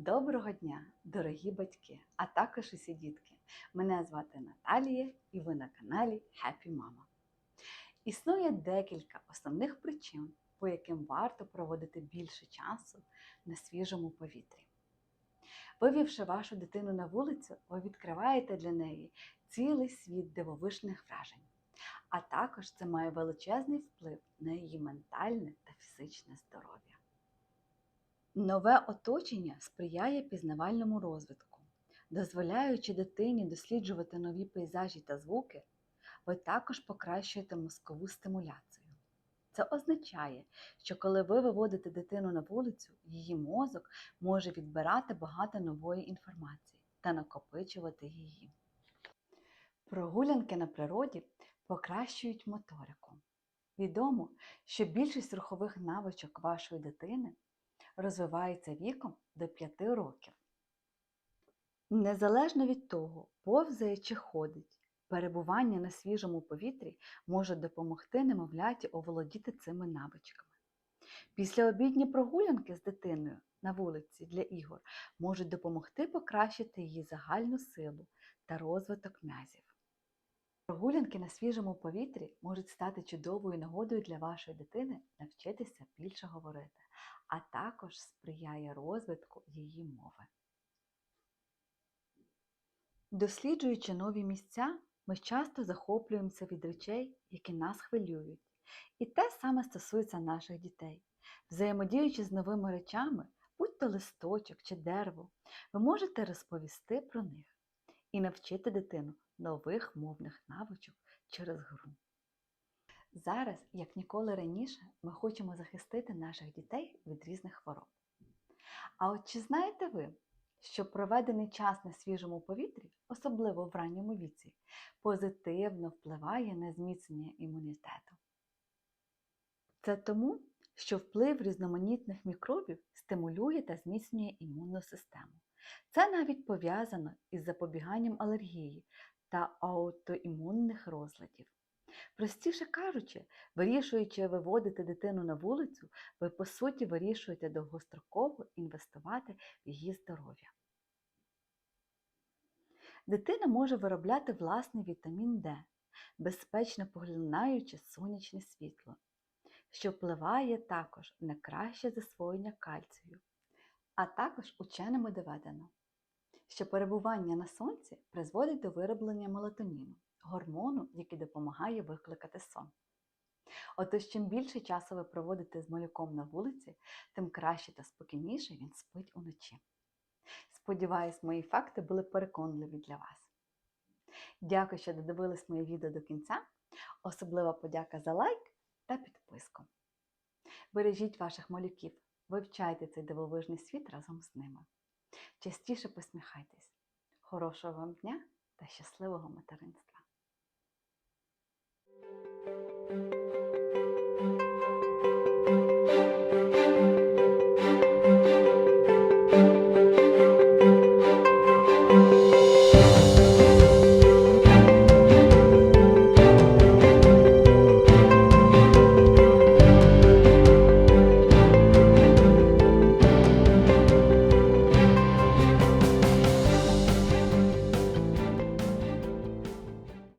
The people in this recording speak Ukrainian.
Доброго дня, дорогі батьки, а також усі дітки. Мене звати Наталія і ви на каналі Happy Mama. Існує декілька основних причин, по яким варто проводити більше часу на свіжому повітрі. Вивівши вашу дитину на вулицю, ви відкриваєте для неї цілий світ дивовижних вражень. А також це має величезний вплив на її ментальне та фізичне здоров'я. Нове оточення сприяє пізнавальному розвитку. Дозволяючи дитині досліджувати нові пейзажі та звуки, ви також покращуєте мозкову стимуляцію. Це означає, що коли ви виводите дитину на вулицю, її мозок може відбирати багато нової інформації та накопичувати її. Прогулянки на природі покращують моторику. Відомо, що більшість рухових навичок вашої дитини розвивається віком до 5 років. Незалежно від того, повзає чи ходить, перебування на свіжому повітрі може допомогти немовляті оволодіти цими навичками. Післяобідні прогулянки з дитиною на вулиці для ігор можуть допомогти покращити її загальну силу та розвиток м'язів. Прогулянки на свіжому повітрі можуть стати чудовою нагодою для вашої дитини навчитися більше говорити, а також сприяє розвитку її мови. Досліджуючи нові місця, ми часто захоплюємося від речей, які нас хвилюють. І те саме стосується наших дітей. Взаємодіючи з новими речами, будь то листочок чи дерево, ви можете розповісти про них і навчити дитину нових мовних навичок через гру. Зараз, як ніколи раніше, ми хочемо захистити наших дітей від різних хвороб. А от чи знаєте ви, що проведений час на свіжому повітрі, особливо в ранньому віці, позитивно впливає на зміцнення імунітету? Це тому, що вплив різноманітних мікробів стимулює та зміцнює імунну систему. Це навіть пов'язано із запобіганням алергії та аутоімунних розладів. Простіше кажучи, вирішуючи виводити дитину на вулицю, ви по суті вирішуєте довгостроково інвестувати в її здоров'я. Дитина може виробляти власний вітамін Д, безпечно поглинаючи сонячне світло, що впливає також на краще засвоєння кальцію. А також ученими доведено, що перебування на сонці призводить до вироблення мелатоніну, гормону, який допомагає викликати сон. Отож, чим більше часу ви проводите з малюком на вулиці, тим краще та спокійніше він спить уночі. Сподіваюсь, мої факти були переконливі для вас. Дякую, що додивились моє відео до кінця. Особлива подяка за лайк та підписку. Бережіть ваших малюків, вивчайте цей дивовижний світ разом з ними. Частіше посміхайтесь. Хорошого вам дня та щасливого материнства!